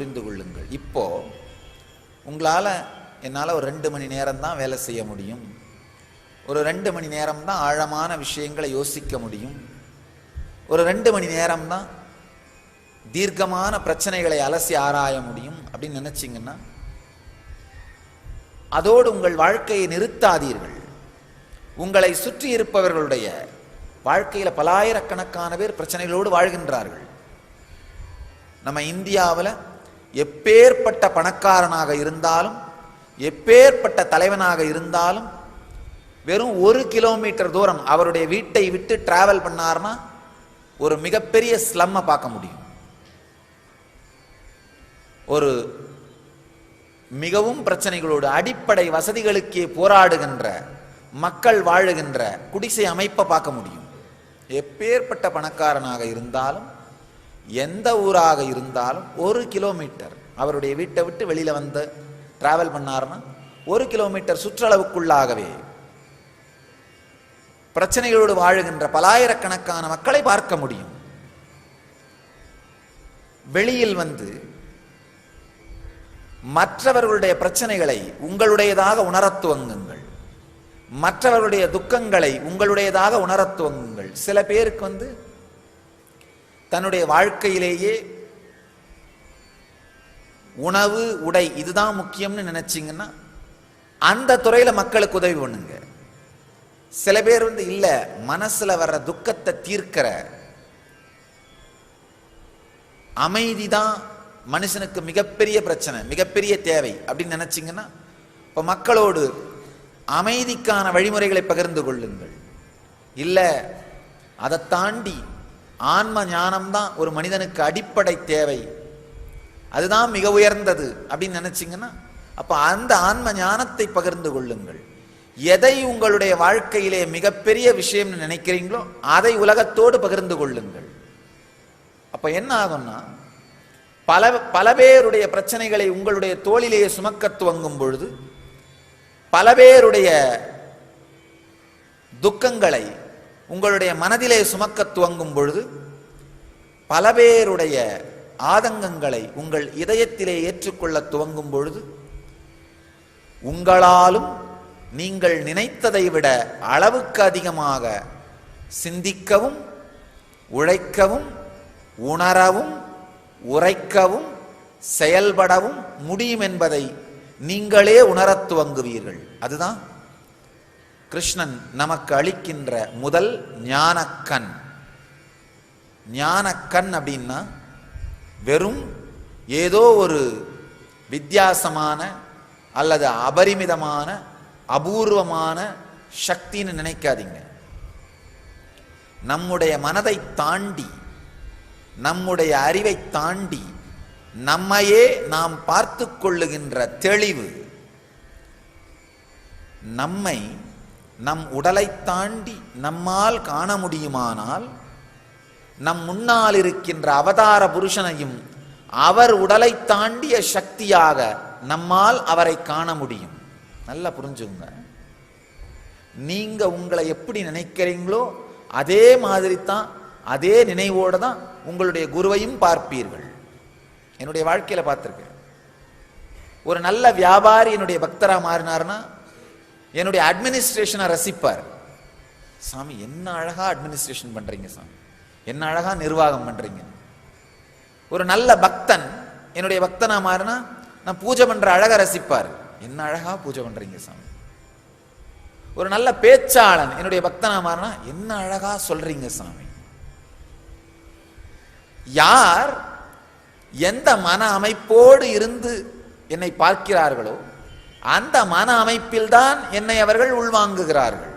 புரிந்து கொள்ளுங்கள். இப்போ உங்களால் என்னால் ஒரு ரெண்டு மணி நேரம் தான் வேலை செய்ய முடியும். ஒரு ரெண்டு மணி நேரம் தான் ஆழமான விஷயங்களை யோசிக்க முடியும். ஒரு ரெண்டு மணி நேரம் தான் தீர்க்கமான பிரச்சனைகளை அலசி ஆராய முடியும் அப்படின்னு நினைச்சீங்கன்னா அதோடு உங்கள் வாழ்க்கையை நிறுத்தாதீர்கள். உங்களை சுற்றி இருப்பவர்களுடைய வாழ்க்கையில் பலாயிரக்கணக்கான பேர் பிரச்சனைகளோடு வாழ்கின்றார்கள். நம்ம இந்தியாவில் எப்பேற்பட்ட பணக்காரனாக இருந்தாலும் எப்பேற்பட்ட தலைவனாக இருந்தாலும் வெறும் ஒரு கிலோமீட்டர் தூரம் அவருடைய வீட்டை விட்டு டிராவல் பண்ணார்னா ஒரு மிகப்பெரிய ஸ்லம்மை பார்க்க முடியும். ஒரு மிகவும் பிரச்சனைகளோடு அடிப்படை வசதிகளுக்கே போராடுகின்ற மக்கள் வாழுகின்ற குடிசை அமைப்பை பார்க்க முடியும். எப்பேற்பட்ட பணக்காரனாக இருந்தாலும் எந்த ஊராக இருந்தாலும் ஒரு கிலோமீட்டர். அவருடைய வீட்டை விட்டு வெளியில வந்து டிராவல் பண்ணார்னா ஒரு கிலோமீட்டர் சுற்றளவுக்குள்ளாகவே. பிரச்சனைகளோடு வாழுகின்ற பலாயிரக்கணக்கான மக்களை பார்க்க முடியும். வெளியில் வந்து மற்றவர்களுடைய பிரச்சனைகளை உங்களுடையதாக உணரத் துவங்குங்கள். மற்றவர்களுடைய துக்கங்களை உங்களுடையதாக உணரத் துவங்குங்கள். சில பேருக்கு வந்து தன்னுடைய வாழ்க்கையிலேயே உணவு உடை இதுதான் முக்கியம்னு நினைச்சிங்கன்னா அந்த துறையில் மக்களுக்கு உதவி பண்ணுங்க. சில பேர் வந்து இல்லை மனசில் வர்ற துக்கத்தை தீர்க்கிற அமைதி தான் மனுஷனுக்கு மிகப்பெரிய பிரச்சனை மிகப்பெரிய தேவை அப்படின்னு நினச்சிங்கன்னா இப்போ மக்களோடு அமைதிக்கான வழிமுறைகளை பகிர்ந்து கொள்ளுங்கள். இல்லை அதை தாண்டி ஆன்ம ஞானம்தான் ஒரு மனிதனுக்கு அடிப்படை தேவை. அதுதான் மிக உயர்ந்தது அப்படின்னு நினச்சிங்கன்னா அப்போ அந்த ஆன்ம ஞானத்தை பகிர்ந்து கொள்ளுங்கள். எதை உங்களுடைய வாழ்க்கையிலே மிகப்பெரிய விஷயம்னு நினைக்கிறீங்களோ அதை உலகத்தோடு பகிர்ந்து கொள்ளுங்கள். அப்போ என்ன ஆகும்னா பல பல பேருடைய பிரச்சனைகளை உங்களுடைய தோளிலேயே சுமக்க துவங்கும் பொழுது பல பேருடைய துக்கங்களை உங்களுடைய மனதிலே சுமக்க துவங்கும் பொழுது பல பேருடைய ஆதங்கங்களை உங்கள் இதயத்திலே ஏற்றுக்கொள்ள துவங்கும் பொழுது உங்களாலும் நீங்கள் நினைத்ததை விட அளவுக்கு அதிகமாக சிந்திக்கவும் உழைக்கவும் உணரவும் உரைக்கவும் செயல்படவும் முடியும் என்பதை நீங்களே உணரத் துவங்குவீர்கள். அதுதான் கிருஷ்ணன் நமக்கு அளிக்கின்ற முதல் ஞானக்கண். ஞானக்கண் அப்படின்னா வெறும் ஏதோ ஒரு வித்தியாசமான அல்லது அபரிமிதமான அபூர்வமான சக்தின்னு நினைக்காதீங்க. நம்முடைய மனதை தாண்டி நம்முடைய அறிவை தாண்டி நம்மையே நாம் பார்த்து கொள்ளுகின்ற தெளிவு நம்மை நம் உடலை தாண்டி நம்மால் காண முடியுமானால் நம் முன்னால் இருக்கின்ற அவதார புருஷனையும் அவர் உடலை தாண்டிய சக்தியாக நம்மால் அவரை காண முடியும். நல்லா புரிஞ்சுங்க. நீங்க உங்களை எப்படி நினைக்கிறீங்களோ அதே மாதிரி தான் அதே நினைவோடு தான் உங்களுடைய குருவையும் பார்ப்பீர்கள். என்னுடைய வாழ்க்கையில் பார்த்துருக்கேன். ஒரு நல்ல வியாபாரி என்னுடைய பக்தராக மாறினார்னா என்னுடைய அட்மினிஸ்ட்ரேஷனை ரசிப்பார். சாமி என்ன அழகா அட்மினிஸ்ட்ரேஷன் பண்றீங்க சாமி. என்ன அழகா நிர்வாகம் பண்றீங்க. ஒரு நல்ல பக்தன் என்னுடைய பக்தனா மாறினா நான் பூஜை பண்ற அழகா ரசிப்பார். என்ன அழகா பூஜை பண்றீங்க சாமி. ஒரு நல்ல பேச்சாளன் என்னுடைய பக்தனா மாறினா என்ன அழகா சொல்றீங்க சாமி. யார் எந்த மன அமைப்போடு இருந்து என்னை பார்க்கிறார்களோ அந்த மன அமைப்பில்தான் என்னை அவர்கள் உள்வாங்குகிறார்கள்.